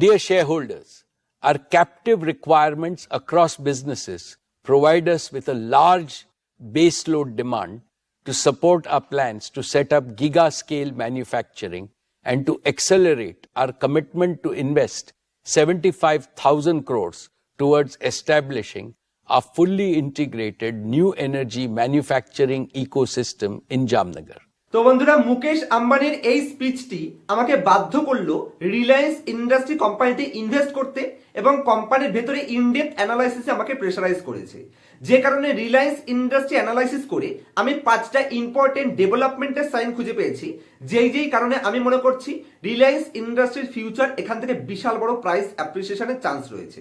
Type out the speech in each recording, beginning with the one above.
Dear shareholders, our captive requirements across businesses provide us with a large baseload demand to support our plans to set up giga scale manufacturing and to accelerate our commitment to invest 75,000 crores towards establishing a fully integrated new energy manufacturing ecosystem in Jamnagar. তো বন্ধুরা, মুকেশ আম্বানির এই স্পিচটি আমাকে বাধ্য করল Reliance industry কোম্পানিতে invest করতে এবং কোম্পানির ভেতরে ইনডেপথ অ্যানালাইসিসে আমাকে প্রেশারাইজ করেছে। যে কারণে রিলায়েন্স ইন্ডাস্ট্রি অ্যানালাইসিস করে আমি পাঁচটা ইম্পর্টেন্ট ডেভেলপমেন্টের সাইন খুঁজে পেয়েছি। যেই যেই কারণে আমি মনে করছি রিলায়েন্স ইন্ডাস্ট্রির ফিউচার এখান থেকে বিশাল বড় প্রাইস অ্যাপ্রিসিয়েশনের চান্স রয়েছে।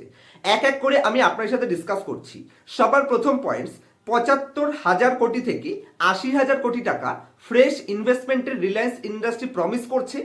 এক এক করে আমি আপনার সাথে ডিসকাস করছি। সবার প্রথম পয়েন্টস পঁচাত্তর হাজার কোটি থেকে আশি হাজার কোটি টাকা ফ্রেশ ইনভেস্টমেন্টের রিলায়েন্স ইন্ডাস্ট্রি প্রমিস করছে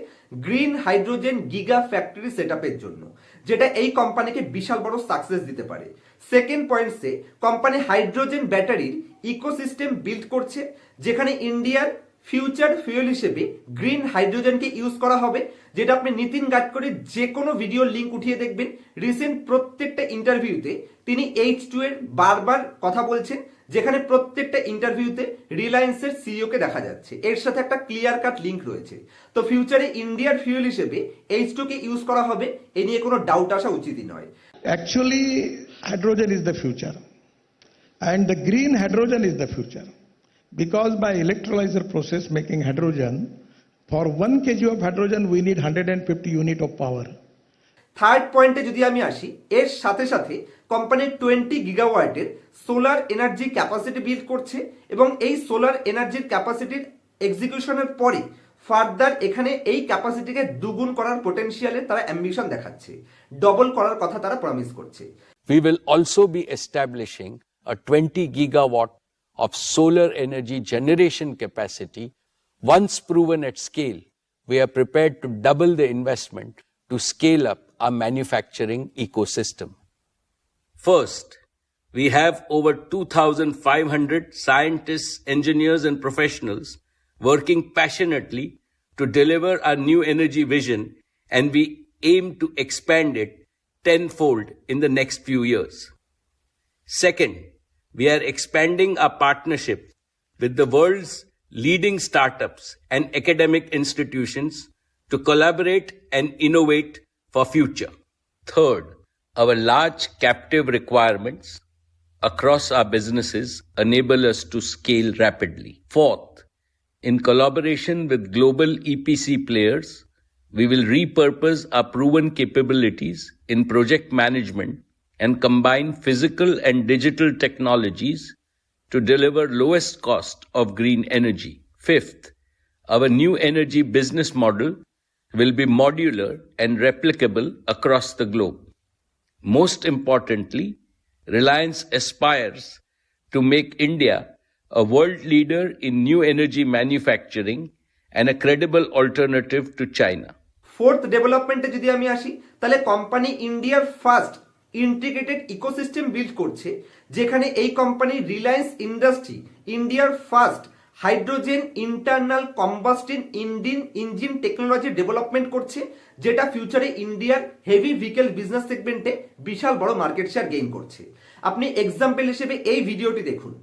green hydrogen giga factory set জন্য, যেটা এই কোম্পানিকে বিশাল বড় সাকসেস দিতে পারে। সেকেন্ড পয়েন্টসে কোম্পানি হাইড্রোজেন ব্যাটারির ইকোসিস্টেম বিল্ড করছে, যেখানে ইন্ডিয়ার ফিউচার ফুয়েল হিসেবে গ্রিন হাইড্রোজেনকে ইউজ করা হবে, যেটা আপনি নীতিন গাডকারির যে কোনো ভিডিও লিঙ্ক উঠিয়ে দেখবেন। রিসেন্ট প্রত্যেকটা ইন্টারভিউতে তিনি এইচ টু এর বারবার কথা বলছেন। যেখানে প্রত্যেকটা ইন্টারভিউতে রিলায়েন্সের সিইও কে দেখা যাচ্ছে। এর সাথে একটা ক্লিয়ার কাট লিঙ্ক রয়েছে। তো ফিউচারে ইন্ডিয়ার ফিউল হিসেবে এইচ টু কে ইউজ করা হবে, এ নিয়ে কোনো ডাউট আসা উচিতই নয়। Actually hydrogen is the future and the green hydrogen is the future because by electrolyser process making hydrogen for one KG of hydrogen we need hundred and fifty unit of power third পয়েন্টে যদি আমি আসি এর সাথে সাথে company twenty গিগাওয়াটের solar energy capacity build করছে এবং এই সোলার এনার্জির ক্যাপাসিটির এক্সিকিউশনের পরে ফার্দার এখানে এই ক্যাপাসিটিকে দুগুণ করার পোটেনশিয়ালে তারা অ্যাম্বিশন দেখাচ্ছে ডবল করার কথা তারা প্রমিস করছে We will also be establishing a 20 gigawatt of solar energy generation capacity. Once proven at scale, we are prepared to double the investment to scale up our manufacturing ecosystem. First, we have over 2,500 scientists, engineers, and professionals working passionately to deliver our new energy vision, and we aim to expand it tenfold in the next few years. Second, we are expanding our partnership with the world's leading startups and academic institutions to collaborate and innovate for future. Third, our large captive requirements across our businesses enable us to scale rapidly. Fourth, in collaboration with global EPC players, we will repurpose our proven capabilities in project management and combine physical and digital technologies to deliver lowest cost of green energy. Fifth, our new energy business model will be modular and replicable across the globe. Most importantly, Reliance aspires to make India a world leader in new energy manufacturing and a credible alternative to China. Fourth ডেভেলপমেন্টে যদি আমি আসি তাহলে company ইন্ডিয়ার first integrated ecosystem build করছে যেখানে এই company Reliance industry ইন্ডিয়ার first hydrogen internal combustion engine engine technology development করছে যেটা ফিউচারে ইন্ডিয়ার হেভি ভেহিকেল বিজনেস সেগমেন্টে বিশাল বড় মার্কেট শেয়ার গেইন করছে আপনি এক্সাম্পল হিসেবে এই ভিডিওটি দেখুন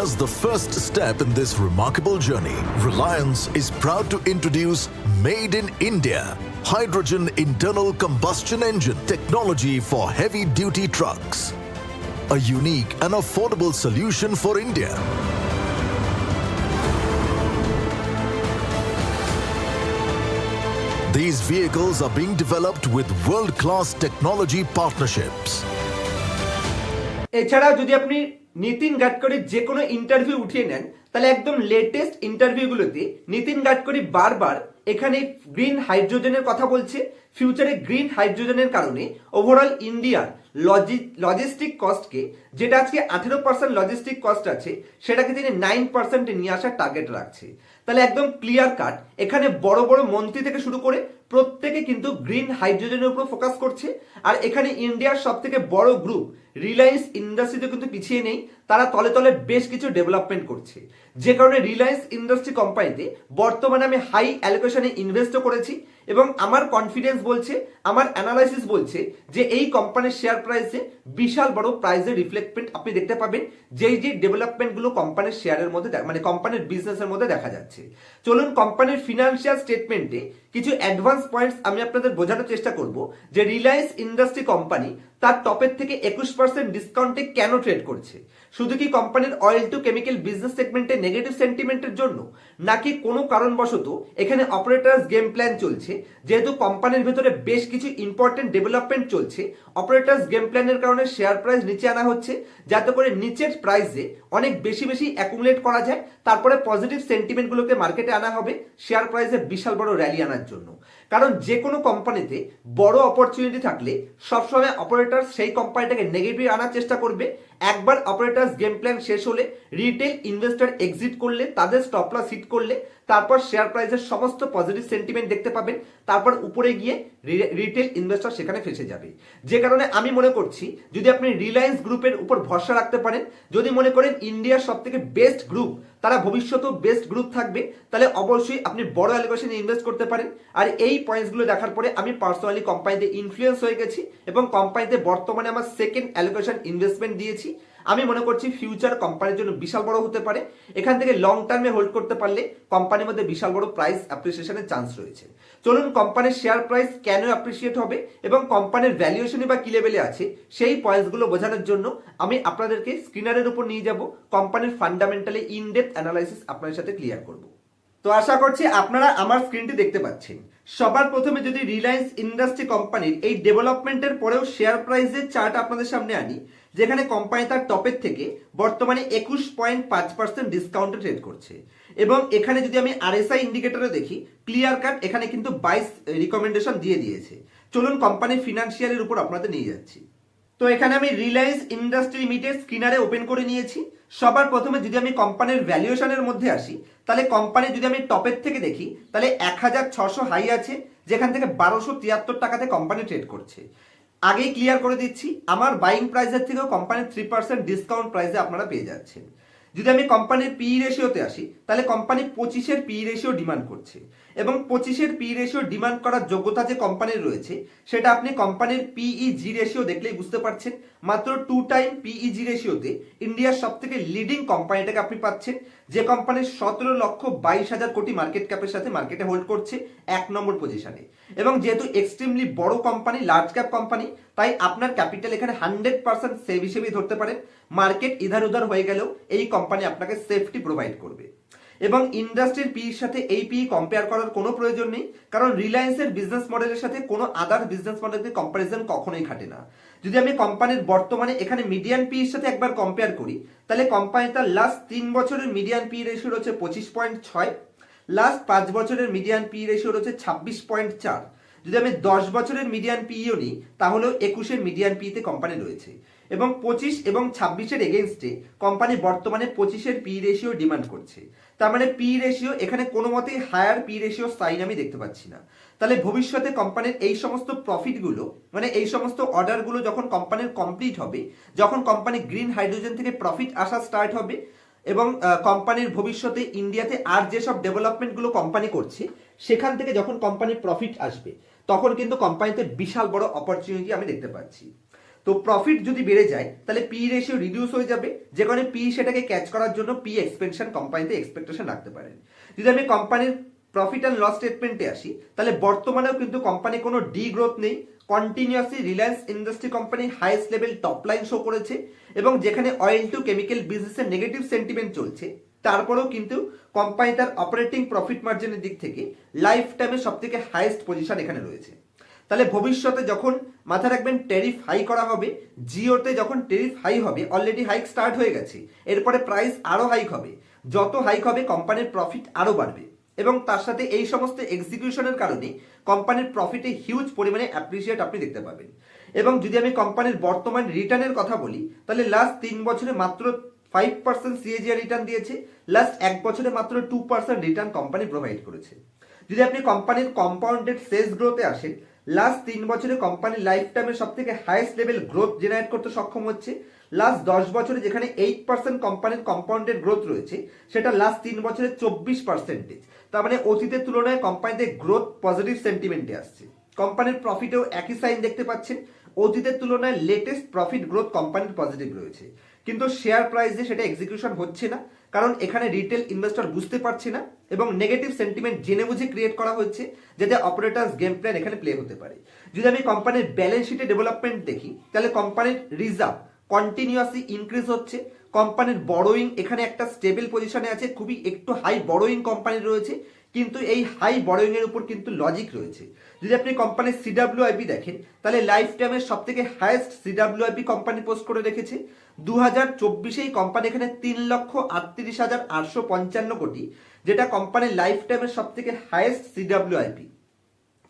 As the first step in this remarkable journey, Reliance is proud to introduce Made in India hydrogen internal combustion engine technology for heavy duty trucks. A unique and affordable solution for India. These vehicles are being developed with world class technology partnerships. এছাড়া যদি আপনি নীতিন গাডকারির যে কোনো interview উঠিয়ে নেন তাহলে একদম latest ইন্টারভিউগুলোতে Nitin Gadkari বারবার এখানে গ্রিন হাইড্রোজেনের কথা বলছে। ফিউচারে গ্রিন হাইড্রোজেনের কারণে ওভারঅল ইন্ডিয়ার লজিস্টিক কস্টকে যেটা আজকে আঠেরো পার্সেন্ট লজিস্টিক কস্ট আছে, সেটাকে তিনি নাইন পার্সেন্টে নিয়ে আসার টার্গেট রাখছে। তাহলে একদম ক্লিয়ার কাট এখানে বড় বড় মন্ত্রী থেকে শুরু করে প্রত্যেকে কিন্তু গ্রিন হাইড্রোজেনের উপর ফোকাস করছে। আর এখানে ইন্ডিয়ার সব থেকে বড় গ্রুপ রিলায়েন্স ইন্ডাস্ট্রিতে কিন্তু পিছিয়ে নেই। তারা তলে তলে বেশ কিছু ডেভেলপমেন্ট করছে। যে কারণে রিলায়েন্স ইন্ডাস্ট্রি কোম্পানিতে বর্তমানে আমি হাই অ্যালোকেশনে ইনভেস্টও করেছি এবং আমার কনফিডেন্স বলছে, আমার অ্যানালাইসিস বলছে যে এই কোম্পানির শেয়ার প্রাইসে বিশাল বড় প্রাইসের রিফ্লেক্টমেন্ট আপনি দেখতে পাবেন, যেই যে ডেভেলপমেন্টগুলো কোম্পানির শেয়ারের মধ্যে মানে কোম্পানির বিজনেসের মধ্যে দেখা যাচ্ছে। চলুন কোম্পানির ফিনান্সিয়াল স্টেটমেন্টে কিছু অ্যাডভান্স পয়েন্টস আমি আপনাদের বোঝানোর চেষ্টা করব যে রিলায়েন্স ইন্ডাস্ট্রি কোম্পানি তার টপের থেকে একুশ পার্সেন্ট ডিসকাউন্টে কেন ট্রেড করছে। শুধু কি কোম্পানির অয়েল টু কেমিক্যাল বিজনেস সেগমেন্টে নেগেটিভ সেন্টিমেন্টের জন্য? নাকি কোনো কারণবশত এখানে অপারেটার্স গেম প্ল্যান চলছে? যেহেতু কোম্পানির ভেতরে বেশ কিছু ইম্পর্টেন্ট ডেভেলপমেন্ট চলছে অপারেটার্স গেম প্ল্যানের কারণে শেয়ার প্রাইস নিচে আনা হচ্ছে। যাতে করে নিচের প্রাইসে অনেক বেশি বেশি অ্যাকুমুলেট করা যায়। তারপরে পজিটিভ সেন্টিমেন্টগুলোকে মার্কেটে আনা হবে শেয়ার প্রাইসে বিশাল বড় র্যালি আনার জন্য। কারণ যে কোনো কোম্পানিতে বড় অপরচুনিটি থাকলে সবসময় অপারেটর সেই কোম্পানিটাকে নেগেটিভ আনার চেষ্টা করবে একবার অপারেটার্স গেম প্ল্যান শেষ হলে রিটেল ইনভেস্টর এক্সিট করলে, তাদের স্টপ লস হিট করলে, তারপর শেয়ার প্রাইসের সমস্ত পজিটিভ সেন্টিমেন্ট দেখতে পাবেন, তারপর উপরে গিয়ে রিটেল ইনভেস্টর সেখানে ফেসে যাবে। যে কারণে আমি মনে করছি, যদি আপনি রিলায়েন্স গ্রুপের উপর ভরসা রাখতে পারেন, যদি মনে করেন ইন্ডিয়ার সব থেকে বেস্ট গ্রুপ তারা ভবিষ্যতেও বেস্ট গ্রুপ থাকবে, তাহলে অবশ্যই আপনি বড় অ্যালোকেশনে ইনভেস্ট করতে পারেন। আর এই পয়েন্টসগুলো দেখার পরে আমি পার্সোনালি কোম্পানিতে ইনফ্লুয়েন্স হয়ে গেছি এবং কোম্পানিতে বর্তমানে আমার সেকেন্ড অ্যালোকেশন ইনভেস্টমেন্ট দিয়েছি। আমি মনে করছি ফিউচার কোম্পানির জন্য বিশাল বড় হতে পারে। এখান থেকে লং টার্মে হোল্ড করতে পারলে কোম্পানির মধ্যে বিশাল বড় প্রাইস অ্যাপ্রিসিয়েশনের চান্স রয়েছে। চলুন কোম্পানির শেয়ার প্রাইস কেন অ্যাপ্রিসিয়েট হবে এবং কোম্পানির ভ্যালুয়েশনই বা কি লেভেলে আছে, সেই পয়েন্টসগুলো বোঝানোর জন্য আমি আপনাদেরকে স্ক্রিনারের উপর নিয়ে যাব। কোম্পানির ফান্ডামেন্টালি ইন ডেপথ অ্যানালাইসিস আপনাদের সাথে ক্লিয়ার করব। তো আশা করছি আপনারা আমার স্ক্রিনটি দেখতে পাচ্ছেন। সবার প্রথমে যদি রিলায়েন্স ইন্ডাস্ট্রি কোম্পানির এই ডেভেলপমেন্টের পরেও শেয়ার প্রাইসের চার্ট আপনাদের সামনে আনি যেখানে কোম্পানি তার টপের থেকে বর্তমানে একুশ পয়েন্ট পাঁচ পার্সেন্ট ডিসকাউন্টে ট্রেড করছে। এবং এখানে যদি আমি আরএসআই ইন্ডিকেটরে দেখি ক্লিয়ার কাট এখানে কিন্তু বাইশ রিকমেন্ডেশন দিয়ে দিয়েছে। চলুন কোম্পানির ফিনান্সিয়ালের উপর আপনাদের নিয়ে যাচ্ছি। তো এখানে আমি রিলায়েন্স ইন্ডাস্ট্রি লিমিটেড স্ক্রিনারে ওপেন করে নিয়েছি। সবার প্রথমে যদি আমি কোম্পানির ভ্যালুয়েশনের মধ্যে আসি, তাহলে কোম্পানি যদি আমি টপের থেকে দেখি, তাহলে এক হাজার ছশো হাই আছে, যেখান থেকে বারোশো তিয়াত্তর টাকাতে কোম্পানি ট্রেড করছে। আগেই ক্লিয়ার করে দিচ্ছি, আমার বাইং প্রাইসের থেকেও কোম্পানির থ্রি পার্সেন্ট ডিসকাউন্ট প্রাইসে আপনারা পেয়ে যাচ্ছেন। যদি আমি কোম্পানির পি রেশিওতে আসি, তাহলে কোম্পানি পঁচিশের পি রেশিও ডিমান্ড করছে। এবং পঁচিশের পি রেশিও ডিমান্ড করার যোগ্যতা যে কোম্পানির রয়েছে, সেটা আপনি কোম্পানির পিই জি রেশিও দেখলেই বুঝতে পারছেন। মাত্র টু টাইম পিই জি রেশিওতে ইন্ডিয়ার সব থেকে লিডিং কোম্পানিটাকে আপনি পাচ্ছেন। যে কোম্পানি সতেরো লক্ষ বাইশ হাজার কোটি মার্কেট ক্যাপের সাথে মার্কেটে হোল্ড করছে এক নম্বর পজিশনে এবং যেহেতু এক্সট্রিমলি বড় কোম্পানি লার্জ ক্যাপ কোম্পানি তাই আপনার ক্যাপিটাল এখানে হান্ড্রেড পার্সেন্ট সেভ হিসেবেই ধরতে পারেন। মার্কেট ইধার উধার হয়ে গেলেও এই কোম্পানি আপনাকে সেফটি প্রোভাইড করবে। এবং ইন্ডাস্ট্রির পির সাথে এই পি কম্পেয়ার করার কোনো প্রয়োজন নেই, কারণ রিলায়েন্সের বিজনেস মডেলের সাথে কোনো আদার বিজনেস মডেলের কম্পারিজন কখনোই খাটে না। যদি আমি কোম্পানির বর্তমানে এখানে মিডিয়ান পির সাথে একবার কম্পেয়ার করি, তাহলে কোম্পানি তার লাস্ট তিন বছরের মিডিয়ান পি রেশিও রয়েছে পঁচিশ পয়েন্ট ছয় লাস্ট পাঁচ বছরের মিডিয়ান পি রেশিও রয়েছে ছাব্বিশ পয়েন্ট চার। যদি আমি দশ বছরের মিডিয়ান পিও নিই, তাহলেও একুশের মিডিয়ান পিতে কোম্পানি রয়েছে। এবং পঁচিশ এবং ছাব্বিশের এগেনস্টে কোম্পানি বর্তমানে পঁচিশের পি রেশিও ডিমান্ড করছে। তার মানে পি রেশিও এখানে কোনো মতেই হায়ার পি রেশিও সাইন আমি দেখতে পাচ্ছি না। তাহলে ভবিষ্যতে কোম্পানির এই সমস্ত প্রফিটগুলো মানে এই সমস্ত অর্ডারগুলো যখন কোম্পানির কমপ্লিট হবে, যখন কোম্পানি গ্রিন হাইড্রোজেন থেকে প্রফিট আসা স্টার্ট হবে এবং কোম্পানির ভবিষ্যতে ইন্ডিয়াতে আর যেসব ডেভেলপমেন্টগুলো কোম্পানি করছে, সেখান থেকে যখন কোম্পানির প্রফিট আসবে, তখন কিন্তু কোম্পানিতে বিশাল বড় অপরচুনিটি আমি দেখতে পাচ্ছি। তো প্রফিট যদি বেড়ে যায়, তাহলে পি রেশিও রিডিউস হয়ে যাবে। যে কারণে পি সেটাকে ক্যাচ করার জন্য পি এক্সপেনশন কোম্পানিতে এক্সপেকটেশন রাখতে পারেন। যদি আমি কোম্পানির প্রফিট অ্যান্ড লস স্টেটমেন্টে আসি, তাহলে বর্তমানেও কিন্তু কোম্পানি কোনো ডি গ্রোথ নেই। Continuously Reliance industry company highest level top line show করেছে এবং যেখানে অয়েল টু কেমিক্যাল বিজনেসের নেগেটিভ সেন্টিমেন্ট চলছে তারপরেও কিন্তু কোম্পানি তার অপারেটিং প্রফিট মার্জিনের দিক থেকে লাইফ টাইমে সব থেকে হাইয়েস্ট পজিশন এখানে রয়েছে। তাহলে ভবিষ্যতে যখন মাথা রাখবেন টেরিফ হাই করা হবে জিওতে যখন টেরিফ হাই হবে অলরেডি হাইক স্টার্ট হয়ে গেছে। এরপরে প্রাইস আরও হাইক হবে। যত হাইক হবে কোম্পানির প্রফিট আরও বাড়বে। এবং তার সাথে এই সমস্ত এক্সিকিউশনের কারণে কোম্পানির প্রফিটে হিউজ পরিমাণে অ্যাপ্রিসিয়েট আপনি দেখতে পাবেন। এবং যদি আমি কোম্পানির বর্তমান রিটার্নের কথা বলি, তাহলে লাস্ট তিন বছরে মাত্র ফাইভ পার্সেন্ট সিএজিআর রিটার্ন দিয়েছে লাস্ট এক বছরে মাত্র two percent return company provide করেছে। যদি আপনি কোম্পানির কম্পাউন্ডেড সেলস গ্রোথে আসেন লাস্ট তিন বছরে কোম্পানি লাইফ টাইমের সব থেকে হাইয়েস্ট লেভেল গ্রোথ জেনারেট করতে সক্ষম হচ্ছে। লাস্ট দশ বছরে যেখানে এইট পার্সেন্ট কোম্পানির কম্পাউন্ডেড গ্রোথ রয়েছে, সেটা লাস্ট তিন বছরে চব্বিশ পার্সেন্টেজ তার মানে অতীতের তুলনায় কোম্পানিতে গ্রোথ পজিটিভ সেন্টিমেন্টে আসছে। কোম্পানির প্রফিটেও একই সাইন দেখতে পাচ্ছেন। অতীতের তুলনায় লেটেস্ট প্রফিট গ্রোথ কোম্পানির পজিটিভ রয়েছে। কিন্তু শেয়ার প্রাইসে সেটা এক্সিকিউশন হচ্ছে না। কারণ এখানে রিটেল ইনভেস্টর বুঝতে পারছে না এবং নেগেটিভ সেন্টিমেন্ট জেনে বুঝে ক্রিয়েট করা হচ্ছে যাতে অপারেটার্স গেম প্ল্যান এখানে প্লে হতে পারে। যদি আমি কোম্পানির ব্যালেন্স শিটে ডেভেলপমেন্ট দেখি, তাহলে কোম্পানির রিজার্ভ কন্টিনিউয়াসলি ইনক্রিজ হচ্ছে। কোম্পানির বড়োয়িং এখানে একটা স্টেবল পজিশনে আছে, খুবই একটু হাই বড়োয়িং কোম্পানি রয়েছে। কিন্তু এই হাই বড়োয়িং এর উপর কিন্তু লজিক রয়েছে। যদি আপনি কোম্পানির সিডাব্লিউআইপি দেখেন, তাহলে লাইফ টাইমের সব থেকে হায়েস্ট সিডাব্লিউআইপি কোম্পানি পোস্ট করে রেখেছে। দু হাজার চব্বিশেই কোম্পানি এখানে তিন লক্ষ আটত্রিশ হাজার আটশো পঞ্চান্ন কোটি, যেটা কোম্পানির লাইফ টাইমের সব থেকে হায়েস্ট সিডাব্লিউআইপি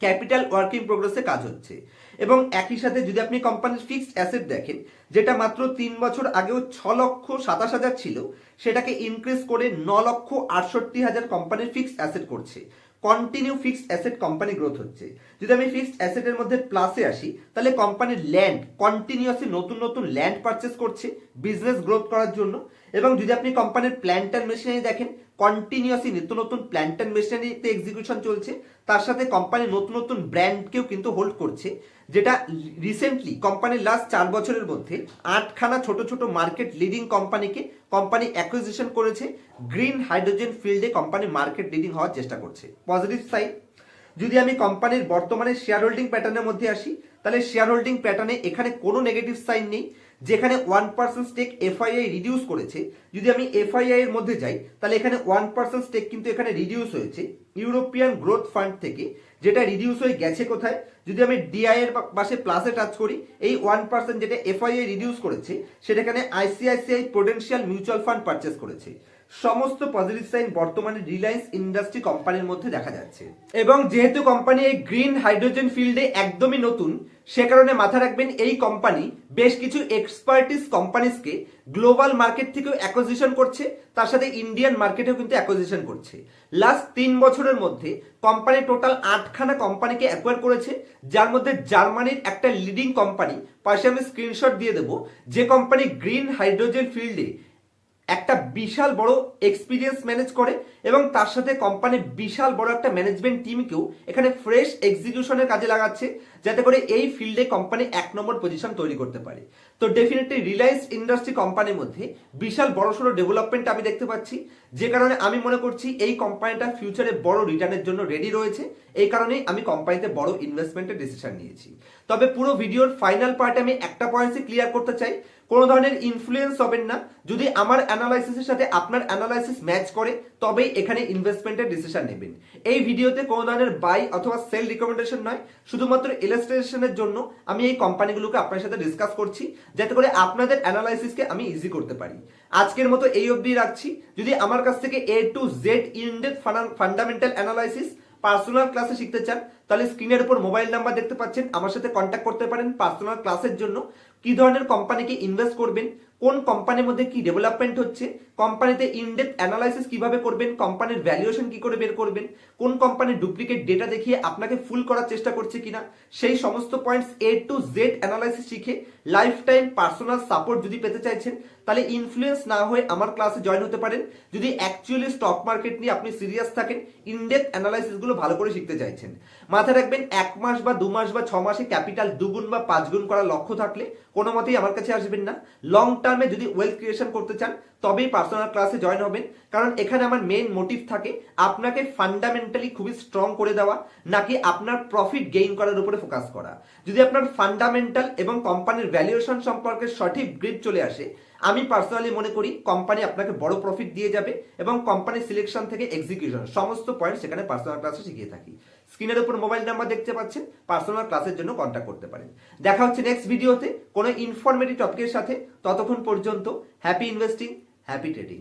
ক্যাপিটাল ওয়ার্কিং প্রোগ্রেসে কাজ হচ্ছে। এবং একই সাথে যদি আপনি কোম্পানির ফিক্সড অ্যাসেট দেখেন, যেটা মাত্র তিন বছর আগেও ছ লক্ষ সাতাশ হাজার ছিল, সেটাকে ইনক্রিজ করে ন লক্ষ আটষট্টি হাজার কোম্পানির ফিক্সড অ্যাসেট করছে। Continue fixed asset company growth হচ্ছে। যদি আমি ফিক্সড অ্যাসেটের মধ্যে প্লাসে আসি, তাহলে কোম্পানির ল্যান্ড কন্টিনিউয়াসলি নতুন নতুন ল্যান্ড পারচেস করছে বিজনেস গ্রোথ করার জন্য। এবং যদি আপনি কোম্পানির প্ল্যান্ট অ্যান্ড মেশিনারি দেখেন কন্টিনিউয়াসলি নিত্য নতুন প্ল্যান্ট অ্যান্ড মেশিনারিতে এক্সিকিউশন চলছে। তার সাথে কোম্পানি নতুন নতুন ব্র্যান্ডকেও কিন্তু হোল্ড করছে, যেটা রিসেন্টলি কোম্পানির লাস্ট চার বছরের মধ্যে আটখানা ছোট ছোট মার্কেট লিডিং কোম্পানিকে কোম্পানি অ্যাকুইজিশন করেছে। গ্রিন হাইড্রোজেন ফিল্ডে কোম্পানি মার্কেট লিডিং হওয়ার চেষ্টা করছে। পজিটিভ সাইড যদি আমি কোম্পানির বর্তমানে শেয়ার হোল্ডিং প্যাটার্নের মধ্যে আসি, তাহলে শেয়ার হোল্ডিং প্যাটার্নে এখানে কোনো নেগেটিভ সাইন নেই। যেখানে one percent stake FII reduce করেছে, যদি আমি এফআইআই এর মধ্যে যাই, তাহলে এখানে ওয়ান পার্সেন্ট স্টেক কিন্তু এখানে রিডিউস হয়েছে ইউরোপিয়ান গ্রোথ ফান্ড থেকে, যেটা রিডিউস হয়ে গেছে কোথায়? যদি আমি ডিআই এর পাশে প্লাসে টাচ করি, এই ওয়ান পার্সেন্ট যেটা এফআইআই রিডিউস করেছে, সেটা এখানে ICICI potential mutual fund purchase করেছে। সমস্ত পজিটিভ সাইন বর্তমানে রিলায়েন্স ইন্ডাস্ট্রি কোম্পানির মধ্যে দেখা যাচ্ছে। এবং যেহেতু কোম্পানি এই গ্রিন হাইড্রোজেন ফিল্ডে একদমই নতুন সে কারণে মাথা রাখবেন, এই কোম্পানি বেশ কিছু এক্সপার্টিস কোম্পানিজকে গ্লোবাল মার্কেট থেকেও অ্যাকোজিশন করছে, তার সাথে ইন্ডিয়ান মার্কেটেও কিন্তু অ্যাকোজিশন করছে। লাস্ট তিন বছরের মধ্যে কোম্পানি টোটাল আটখানা কোম্পানিকে অ্যাকোয়ার করেছে, যার মধ্যে জার্মানির একটা লিডিং কোম্পানি পাশে আমি স্ক্রিনশট দিয়ে দেবো, যে কোম্পানি গ্রিন হাইড্রোজেন ফিল্ডে একটা বিশাল বড় এক্সপিরিয়েন্স ম্যানেজ করে এবং তার সাথে কোম্পানির বিশাল বড় একটা ম্যানেজমেন্ট টিমকেও এখানে ফ্রেশ এক্সিকিউশনের কাজে লাগাচ্ছে, যাতে করে এই ফিল্ডে কোম্পানি এক নম্বর পজিশন তৈরি করতে পারে। তো ডেফিনেটলি রিলায়েন্স ইন্ডাস্ট্রি কোম্পানির মধ্যে বিশাল বড়সড় ডেভেলপমেন্ট আমি দেখতে পাচ্ছি, যে কারণে আমি মনে করছি এই কোম্পানিটা ফিউচারে বড় রিটার্নের জন্য রেডি রয়েছে, এই কারণেই আমি কোম্পানিতে বড় ইনভেস্টমেন্টের ডিসিশন নিয়েছি। তবে পুরো ভিডিওর ফাইনাল পার্টে আমি একটা পয়েন্টসই ক্লিয়ার করতে চাই কোনো ধরনের ইনফ্লুয়েন্স হবেন না। যদি আমার অ্যানালাইসিসের সাথে আপনার অ্যানালাইসিস ম্যাচ করে, তবেই এখানে ইনভেস্টমেন্টের ডিসিশন নেবেন। এই ভিডিওতে কোনো ধরনের বাই অথবা সেল রিকমেন্ডেশন নয়, শুধুমাত্র ইলাস্ট্রেশনের জন্য আমি এই কোম্পানিগুলোকে আপনার সাথে ডিসকাস করছি, যাতে করে আপনাদের অ্যানালাইসিসকে আমি ইজি করতে পারি। আজকের মতো এই অবধি রাখছি। যদি আমার কাছ থেকে A to Z in depth fundamental analysis personal ক্লাসে শিখতে চান, তাহলে স্ক্রিনের উপর মোবাইল নাম্বার দেখতে পাচ্ছেন। আমার সাথে কন্ট্যাক্ট করতে পারেন পার্সোনাল ক্লাসের জন্য। কি ধরনের কোম্পানিকে ইনভেস্ট করবেন, কোন কোম্পানির মধ্যে কি ডেভেলপমেন্ট হচ্ছে কোম্পানিতে ইনডেপ অ্যানালাইসিস কীভাবে করবেন কোম্পানির ভ্যালুয়েশন কি করে বের করবেন, কোন কোম্পানির ডুপ্লিকেট ডেটা দেখিয়ে আপনাকে ফুল করার চেষ্টা করছে কিনা, সেই সমস্ত points A to Z analysis শিখে লাইফ টাইম পার্সোনাল সাপোর্ট যদি পেতে চাইছেন, তাহলে ইনফ্লুয়েন্স না হয়ে আমার ক্লাসে জয়েন হতে পারেন। যদি অ্যাকচুয়ালি স্টক মার্কেট নিয়ে আপনি সিরিয়াস থাকেন ইনডেপ অ্যানালাইসিসগুলো ভালো করে শিখতে চাইছেন। মাথায় রাখবেন, এক মাস বা দু মাস বা ছ মাসে ক্যাপিটাল দুগুণ বা পাঁচ গুণ করার লক্ষ্য থাকলে কোনো মতেই আমার কাছে আসবেন না। লং টার্মে যদি ওয়েলথ ক্রিয়েশন করতে চান, তবেই পার্সোনাল ক্লাসে জয়েন হবেন। কারণ এখানে আমার মেন মোটিভ থাকে আপনাকে ফান্ডামেন্টালি খুবই স্ট্রং করে দেওয়া, নাকি আপনার প্রফিট গেইন করার উপরে ফোকাস করা। যদি আপনার ফান্ডামেন্টাল এবং কোম্পানির ভ্যালুয়েশন সম্পর্কে সঠিক গ্রিপ চলে আসে, আমি পার্সোনালি মনে করি কোম্পানি আপনাকে বড় প্রফিট দিয়ে যাবে এবং কোম্পানি সিলেকশন থেকে এক্সিকিউশন সমস্ত পয়েন্ট সেখানে পার্সোনাল ক্লাসে শিখিয়ে থাকি। স্ক্রিনের উপর মোবাইল নাম্বার দেখতে পাচ্ছেন, পার্সোনাল ক্লাসের জন্য কন্ট্যাক্ট করতে পারেন। দেখা হচ্ছে নেক্সট ভিডিওতে কোনো ইনফরমেটিভ টপিকের সাথে, ততক্ষণ পর্যন্ত হ্যাপি ইনভেস্টিং হ্যাপি ট্রেডিং